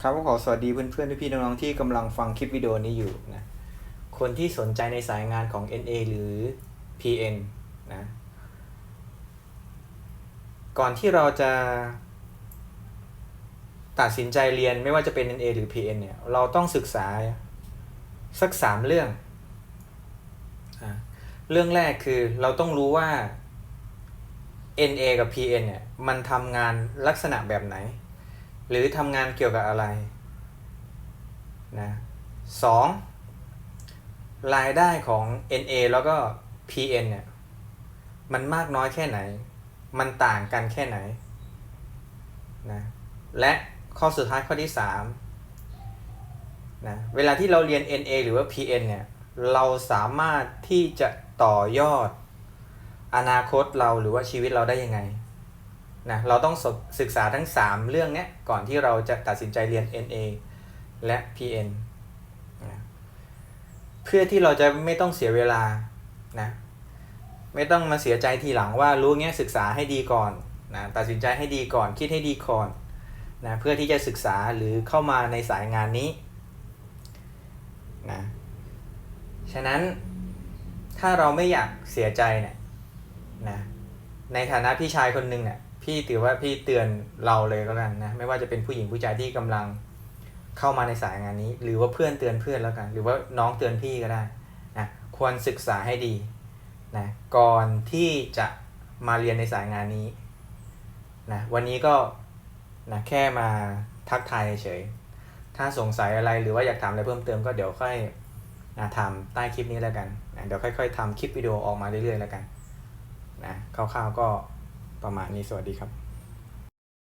ครับก็ขอสวัสดีเพื่อนๆพี่ๆน้องๆที่กำลังฟังคลิปวิดีโอนี้อยู่นะคนที่สนใจในสายงานของ NA หรือ PN นะก่อนที่เราจะตัดสินใจเรียนไม่ว่าจะเป็น NA หรือ PN เนี่ยเราต้องศึกษาสักสามเรื่องอะเรื่องแรกคือเราต้องรู้ว่า NA กับ PN เนี่ยมันทำงานลักษณะแบบไหน หรือทำงานเกี่ยวกับอะไรนะสองรายได้ของ NA แล้วก็ PN เนี่ยมันมากน้อยแค่ไหน มันต่างกันแค่ไหนนะและข้อสุดท้ายข้อที่สามนะเวลาที่เราเรียน NA หรือว่า PN เนี่ยเราสามารถที่จะต่อยอดอนาคตเราหรือว่าชีวิตเราได้ยังไง นะเราต้องศึกษาทั้ง 3 เรื่องเนี้ยก่อนที่เราจะตัดสินใจเรียน NA และ PN นะเพื่อที่เราจะไม่ต้องเสียเวลานะไม่ต้องมาเสียใจทีหลังว่ารู้เงี้ยศึกษาให้ดีก่อนนะตัดสินใจให้ดีก่อนคิดให้ดีก่อนนะเพื่อที่จะศึกษาหรือเข้ามาในสายงานนี้นะฉะนั้นถ้าเราไม่อยากเสียใจเนี่ยนะในฐานะพี่ชายคนหนึ่งเนี่ย พี่ถือว่าพี่เตือนเราเลยก็แล้วกันนะ ไม่ว่าจะเป็นผู้หญิงผู้ชายที่กำลังเข้ามาในสายงานนี้ หรือว่าเพื่อนเตือนเพื่อนแล้วกัน หรือว่าน้องเตือนพี่ก็ได้นะควรศึกษาให้ดีนะก่อนที่จะมาเรียนในสายงานนี้นะวันนี้ก็นะแค่มาทักทายเฉย ถ้าสงสัยอะไรหรือว่าอยากถามอะไรเพิ่มเติมก็เดี๋ยวค่อยนะทำใต้คลิปนี้แล้วกันนะเดี๋ยวค่อย ๆทำคลิปวิดีโอออกมาเรื่อยๆแล้วกันนะคร่าวๆก็ ประมาณนี้สวัสดีครับ